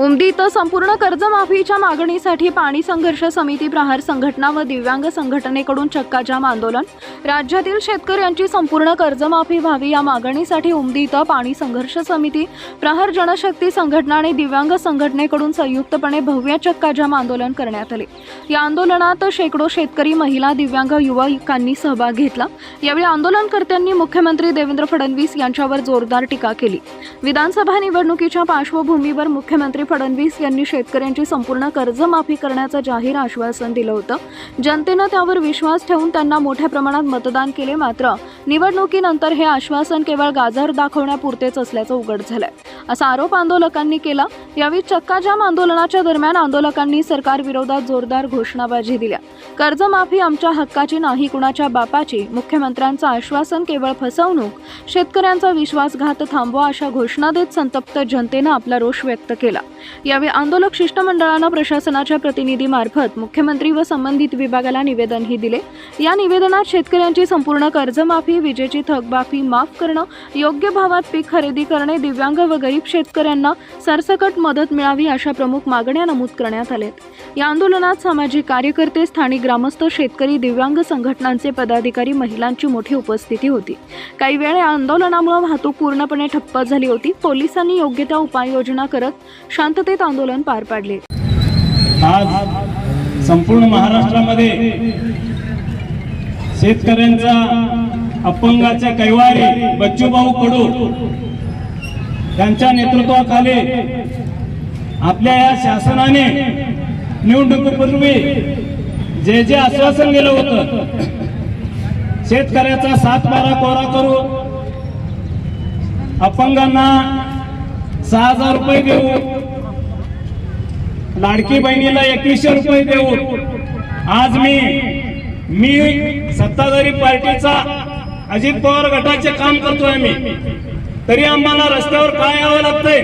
उमदी इथं संपूर्ण कर्जमाफीच्या मागणीसाठी पाणी संघर्ष समिती प्रहार संघटना व दिव्यांग संघटनेकडून चक्काजाम आंदोलन. राज्यातील शेतकऱ्यांची संपूर्ण कर्जमाफी व्हावी या मागणीसाठी उमदी इथं पाणी संघर्ष समिती प्रहार जनशक्ती संघटना आणि दिव्यांग संघटनेकडून संयुक्तपणे भव्य चक्काजाम आंदोलन करण्यात आले. या आंदोलनात शेकडो शेतकरी महिला दिव्यांग युवकांनी सहभाग घेतला. यावेळी आंदोलनकर्त्यांनी मुख्यमंत्री देवेंद्र फडणवीस यांच्यावर जोरदार टीका केली. विधानसभा निवडणुकीच्या पार्श्वभूमीवर मुख्यमंत्री फडणवीस यांनी शेतकऱ्यांची संपूर्ण कर्जमाफी करण्याचं जाहीर आश्वासन दिलं होतं. जनतेनं त्यावर विश्वास ठेवून त्यांना मोठ्या प्रमाणात मतदान केले मात्र निवडणुकीनंतर हे आश्वासन केवळ गाजर दाखवण्यापुरतेच असल्याचं उघड झालंय. असा आरोप आंदोलकांनी केला. यावेळी चक्काजाम आंदोलनाच्या दरम्यान आंदोलकांनी सरकार विरोधात जोरदार घोषणाबाजी दिल्या. कर्जमाफी आमच्या हक्काची नाही कुणाच्या बापाची मुख्यमंत्र्यांचं आश्वासन केवळ फसवणूक शेतकऱ्यांचा विश्वासघात थांबवा अशा घोषणा देत संतप्त जनतेनं आपला रोष व्यक्त केला. यावेळी आंदोलक शिष्टमंडळानं प्रशासनाच्या प्रतिनिधीमार्फत मुख्यमंत्री व संबंधित विभागाला निवेदनही दिले. या निवेदनात शेतकऱ्यांची संपूर्ण कर्जमाफी विजेची थकबाफी माफ करणं योग्य भावात पीक खरेदी करणे दिव्यांग व गरीब शेतकऱ्यांना सरसकट मदत मिळावी अशा प्रमुख मागण्या नमूद करण्यात आल्यात या आंदोलनात सामाजिक कार्यकर्ते स्थानिक ग्रामस्थ शेतकरी दिव्यांग संघटनांचे पदाधिकारी महिलांची मोठी उपस्थिती होती. काही वेळ या आंदोलनामुळे वाहतूक पूर्णपणे ठप्प झाली होती. पोलिसांनी योग्य त्या उपाययोजना करत शांततेत आंदोलन पार पाडले. आज संपूर्ण महाराष्ट्रामध्ये शेतकऱ्यांचा अपंगाचे कैवारी बच्चूभाऊ कडू त्यांच्या नेतृत्वाखाली आपल्या या शासनाने निवडणुकीपूर्वी जे जे आश्वासन दिलं होतं शेतकऱ्याचा सात बारा कोरा करू अपंगांना सहा हजार रुपये देऊ लाडकी बहिणीला एकवीसशे रुपये देऊ आज मी मी सत्ताधारी पार्टीचा अजित पवार गटाचे काम करतोय मी. तरी आम्हाला रस्त्यावर काय यावं लागतंय?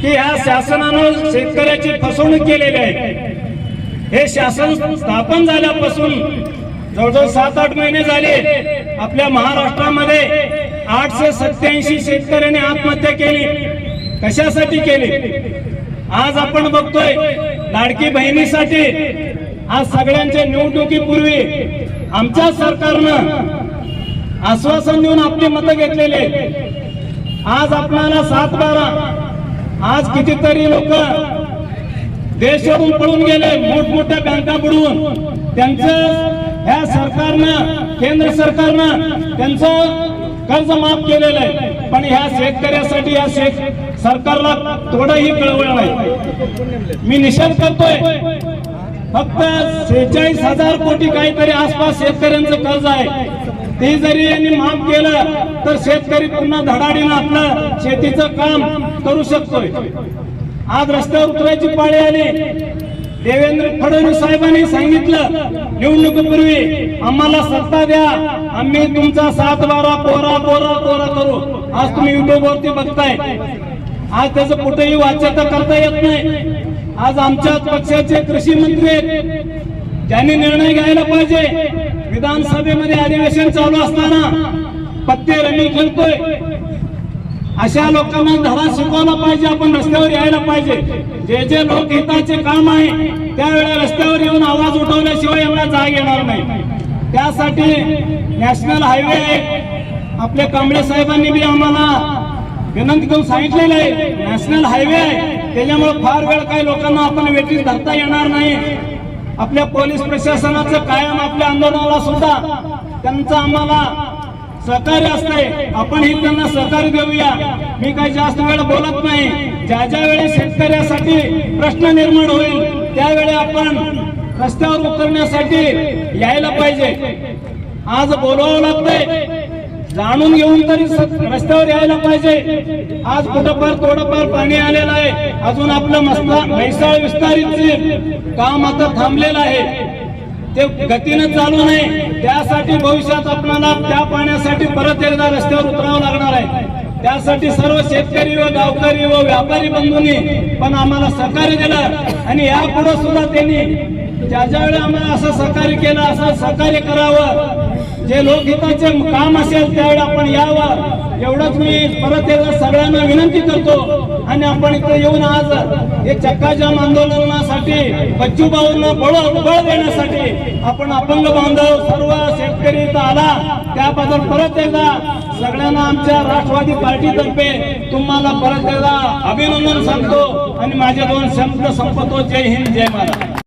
की ह्या शासनानं शेतकऱ्याची फसवणूक केलेली आहे. हे शासन स्थापन झाल्यापासून जवळजवळ सात आठ महिने झाले. आपल्या महाराष्ट्रामध्ये आठशे सत्याऐंशी शेतकऱ्यांनी आत्महत्या केली. कशासाठी केली? आज आपण बघतोय लाडकी बहिणीसाठी आज सगळ्यांच्या निवडणुकीपूर्वी आमच्या सरकारनं आश्वासन देऊन आपली मतं घेतलेले आज आपल्याला सात बारा आज कितीतरी लोक देशातून पळून गेले मोठमोठ्या बँका बुडवून. त्यांचं ह्या सरकारनं केंद्र सरकारनं त्यांचं कर्ज माफ केलेलं आहे. पण ह्या शेतकऱ्यासाठी या शेत सरकारला थोडंही कळवळ नाही. मी निषेध करतोय फक्त सेहेचाळीस हजार कोटी काहीतरी आसपास शेतकऱ्यांचं कर्ज आहे. ते जरी यांनी माफ केलं तर शेतकरी पुन्हा धडाडीनं आपलं शेतीचं काम करू शकतोय. आज रस्त्यावर उतरायची पाळी आली. देवेंद्र फडणवीस साहेबांनी सांगितलं निवडणुकीपूर्वी आम्हाला सत्ता द्या. आम्ही तुमचा सात बारा कोरा कोरा कोरा. करू आज तुम्ही युट्यूब वरती बघताय. आज त्याचं कुठेही वाच्यता करता येत नाही. आज आमच्या पक्षाचे कृषी मंत्री आहेत. त्यांनी निर्णय घ्यायला पाहिजे. विधानसभेमध्ये अधिवेशन चालू असताना पत्ते रमी खेळतोय. अशा लोकांना धडा शिकवला पाहिजे आपण रस्त्यावर यायला पाहिजे. जे जे लोक हिताचे काम आहे त्यावेळेला रस्त्यावर येऊन आवाज उठवल्याशिवाय एवढा जाग येणार नाही. त्यासाठी नॅशनल हायवे आहे. आपल्या कांबळे साहेबांनी बी आम्हाला विनंती करून सांगितलेलं आहे. नॅशनल हायवे आहे. त्याच्यामुळे फार वेळ काही लोकांना आपण वेटीस धरता येणार नाही. आपल्या पोलीस प्रशासनाचं कायम आपल्या आंदोलनाला सुद्धा त्यांचं आम्हाला सहकार्य असतंय. आपणही त्यांना सहकार्य देऊया. मी काही जास्त वेळ बोलत नाही. ज्या ज्या वेळी शेतकऱ्यासाठी प्रश्न निर्माण होईल त्यावेळी आपण रस्त्यावर उतरण्यासाठी यायला पाहिजे. आज बोलवावं लागतंय. जाणून घेऊन तरी स- रस्त्यावर यायला पाहिजे. आज कुठं फार थोडंफार पाणी आलेलं आहे. अजून आपलं मस्ता म्हैसाळ विस्तारित काम आता थांबलेलं आहे. ते गतीनं चालू नाही. त्यासाठी भविष्यात आपल्याला त्या पाण्यासाठी परत एकदा रस्त्यावर उतरावं लागणार आहे. त्यासाठी सर्व शेतकरी व गावकरी व व्यापारी बंधूंनी पण आम्हाला सहकार्य दिलं. आणि यापुढे सुद्धा त्यांनी ज्या ज्या वेळेला आम्हाला असं सहकार्य केलं असं सहकार्य करावं जे लोकहिताचे काम असेल त्यावेळी आपण यावं. एवढंच मी परत एकदा सगळ्यांना विनंती करतो. आणि आपण इथं येऊन आज हे चक्काजाम आंदोलनासाठी बच्चू भाऊंना बळ बळ देण्यासाठी आपण अपंग बांधव सर्व शेतकरी इथं आला. त्याबद्दल परत एकदा सगळ्यांना आमच्या राष्ट्रवादी पार्टीतर्फे तुम्हाला परत एकदा अभिनंदन सांगतो. आणि माझे दोन शब्द संपतो. जय हिंद जय महाराज